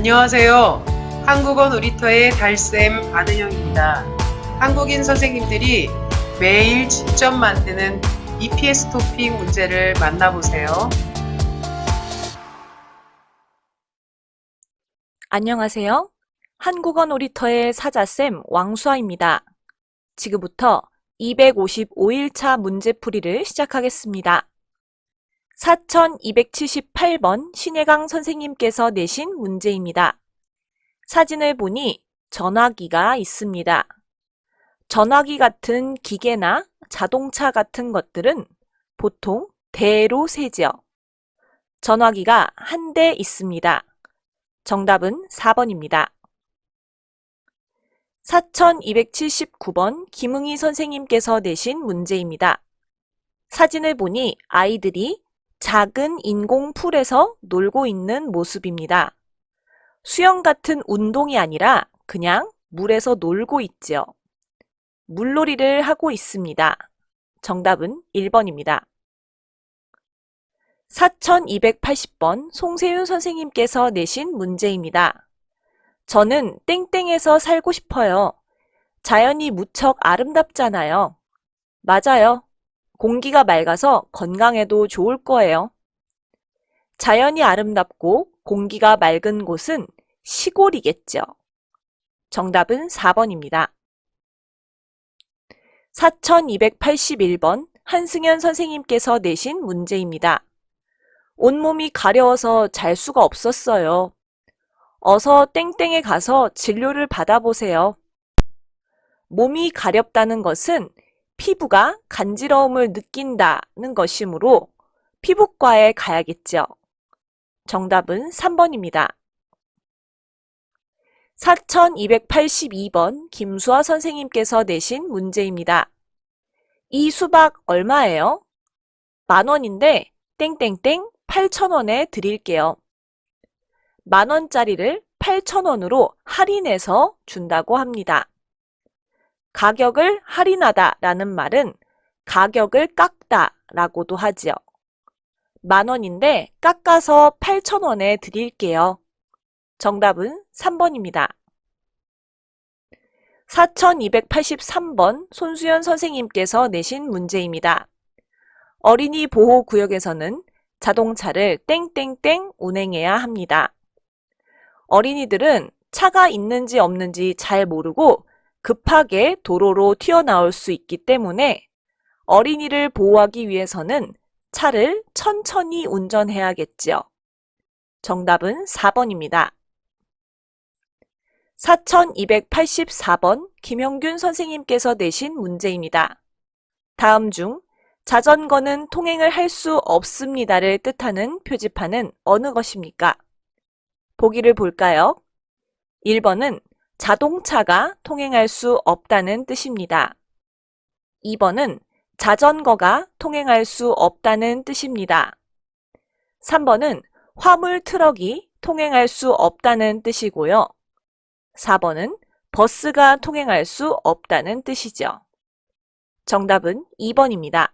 안녕하세요. 한국어 놀이터의 달쌤 안은영입니다. 한국인 선생님들이 매일 직접 만드는 EPS 토픽 문제를 만나보세요. 안녕하세요. 한국어 놀이터의 사자쌤 왕수아입니다. 지금부터 255일차 문제풀이를 시작하겠습니다. 4278번 신혜강 선생님께서 내신 문제입니다. 사진을 보니 전화기가 있습니다. 전화기 같은 기계나 자동차 같은 것들은 보통 대로 세죠. 전화기가 한 대 있습니다. 정답은 4번입니다. 4279번 김응희 선생님께서 내신 문제입니다. 사진을 보니 아이들이 작은 인공풀에서 놀고 있는 모습입니다. 수영 같은 운동이 아니라 그냥 물에서 놀고 있죠. 물놀이를 하고 있습니다. 정답은 1번입니다. 4280번 송세윤 선생님께서 내신 문제입니다. 저는 땡땡에서 살고 싶어요. 자연이 무척 아름답잖아요. 맞아요. 공기가 맑아서 건강에도 좋을 거예요. 자연이 아름답고 공기가 맑은 곳은 시골이겠죠. 정답은 4번입니다. 4281번 한승현 선생님께서 내신 문제입니다. 온몸이 가려워서 잘 수가 없었어요. 어서 땡땡에 가서 진료를 받아보세요. 몸이 가렵다는 것은 피부가 간지러움을 느낀다는 것이므로 피부과에 가야겠죠. 정답은 3번입니다. 4282번 김수아 선생님께서 내신 문제입니다. 이 수박 얼마예요? 만 원인데 땡땡땡 8,000원에 드릴게요. 만 원짜리를 8,000원으로 할인해서 준다고 합니다. 가격을 할인하다 라는 말은 가격을 깎다 라고도 하지요. 만 원인데 깎아서 8,000원에 드릴게요. 정답은 3번입니다. 4283번 손수연 선생님께서 내신 문제입니다. 어린이 보호 구역에서는 자동차를 땡땡땡 운행해야 합니다. 어린이들은 차가 있는지 없는지 잘 모르고 급하게 도로로 튀어나올 수 있기 때문에 어린이를 보호하기 위해서는 차를 천천히 운전해야겠지요. 정답은 4번입니다. 4284번 김영균 선생님께서 내신 문제입니다. 다음 중 자전거는 통행을 할 수 없습니다를 뜻하는 표지판은 어느 것입니까? 보기를 볼까요? 1번은 자동차가 통행할 수 없다는 뜻입니다. 2번은 자전거가 통행할 수 없다는 뜻입니다. 3번은 화물 트럭이 통행할 수 없다는 뜻이고요. 4번은 버스가 통행할 수 없다는 뜻이죠. 정답은 2번입니다.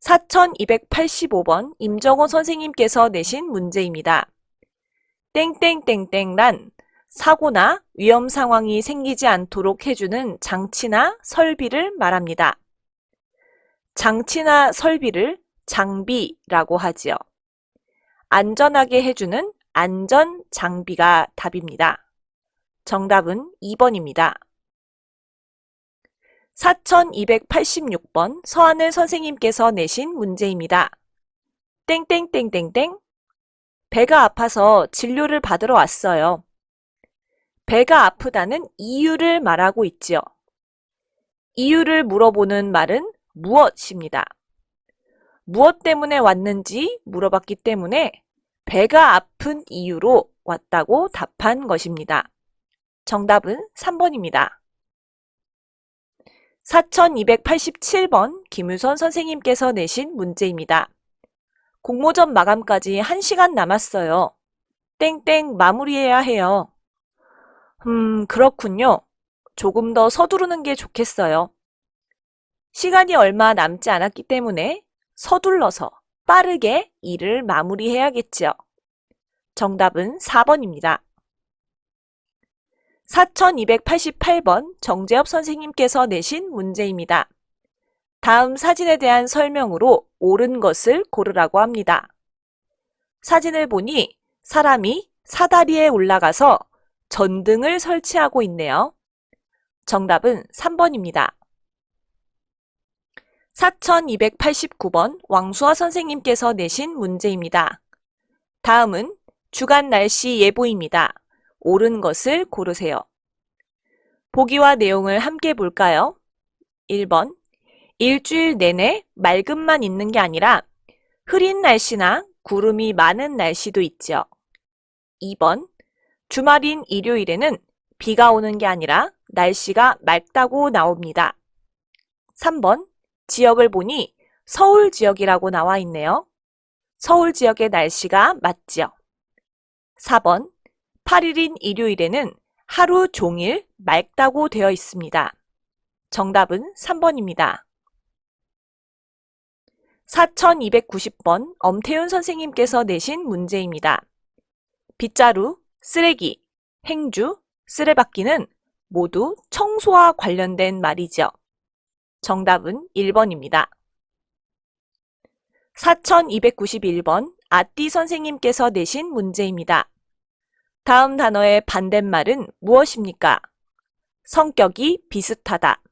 4285번 임정호 선생님께서 내신 문제입니다. 땡땡땡땡란 사고나 위험 상황이 생기지 않도록 해주는 장치나 설비를 말합니다. 장치나 설비를 장비라고 하지요. 안전하게 해주는 안전 장비가 답입니다. 정답은 2번입니다. 4286번 서하늘 선생님께서 내신 문제입니다. 땡땡땡땡땡 배가 아파서 진료를 받으러 왔어요. 배가 아프다는 이유를 말하고 있지요. 이유를 물어보는 말은 무엇입니다. 무엇 때문에 왔는지 물어봤기 때문에 배가 아픈 이유로 왔다고 답한 것입니다. 정답은 3번입니다. 4287번 김유선 선생님께서 내신 문제입니다. 공모전 마감까지 1시간 남았어요. 땡땡 마무리해야 해요. 음, 그렇군요. 조금 더 서두르는 게 좋겠어요. 시간이 얼마 남지 않았기 때문에 서둘러서 빠르게 일을 마무리해야겠죠. 정답은 4번입니다. 4288번 정재엽 선생님께서 내신 문제입니다. 다음 사진에 대한 설명으로 옳은 것을 고르라고 합니다. 사진을 보니 사람이 사다리에 올라가서 전등을 설치하고 있네요. 정답은 3번입니다. 4289번 왕수아 선생님께서 내신 문제입니다. 다음은 주간 날씨 예보입니다. 옳은 것을 고르세요. 보기와 내용을 함께 볼까요? 1번. 일주일 내내 맑음만 있는 게 아니라 흐린 날씨나 구름이 많은 날씨도 있죠. 2번. 주말인 일요일에는 비가 오는 게 아니라 날씨가 맑다고 나옵니다. 3번. 지역을 보니 서울 지역이라고 나와 있네요. 서울 지역의 날씨가 맞지요. 4번. 8일인 일요일에는 하루 종일 맑다고 되어 있습니다. 정답은 3번입니다. 4290번 엄태윤 선생님께서 내신 문제입니다. 빗자루, 쓰레기, 행주, 쓰레받기는 모두 청소와 관련된 말이죠. 정답은 1번입니다. 4291번 아띠 선생님께서 내신 문제입니다. 다음 단어의 반대말은 무엇입니까? 성격이 비슷하다.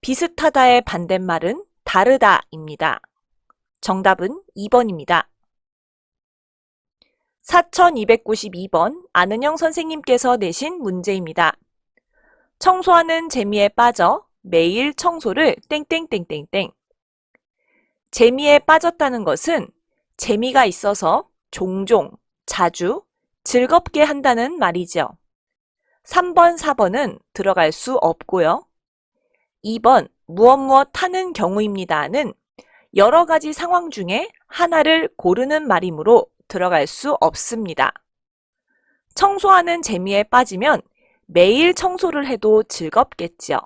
비슷하다의 반대말은 다르다입니다. 정답은 2번입니다. 4292번 아는영 선생님께서 내신 문제입니다. 청소하는 재미에 빠져 매일 청소를 땡땡땡땡땡. 재미에 빠졌다는 것은 재미가 있어서 종종, 자주, 즐겁게 한다는 말이죠. 3번, 4번은 들어갈 수 없고요. 2번, 무엇 무엇 하는 경우입니다는 여러 가지 상황 중에 하나를 고르는 말이므로 들어갈 수 없습니다. 청소하는 재미에 빠지면 매일 청소를 해도 즐겁겠지요.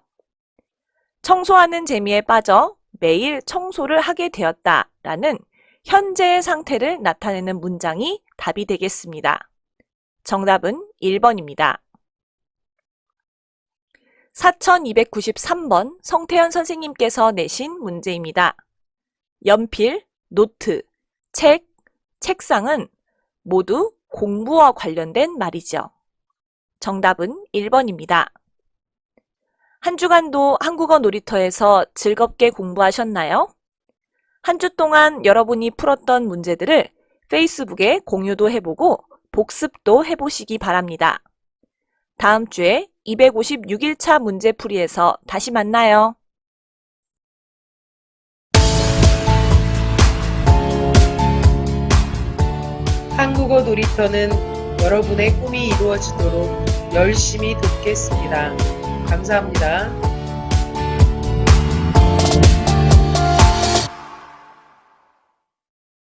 청소하는 재미에 빠져 매일 청소를 하게 되었다 라는 현재의 상태를 나타내는 문장이 답이 되겠습니다. 정답은 1번입니다. 4293번 성태현 선생님께서 내신 문제입니다. 연필, 노트, 책, 책상은 모두 공부와 관련된 말이죠. 정답은 1번입니다. 한 주간도 한국어 놀이터에서 즐겁게 공부하셨나요? 한 주 동안 여러분이 풀었던 문제들을 페이스북에 공유도 해보고 복습도 해보시기 바랍니다. 다음 주에 256일차 문제풀이에서 다시 만나요. 한국어 놀이터는 여러분의 꿈이 이루어지도록 열심히 돕겠습니다. 감사합니다.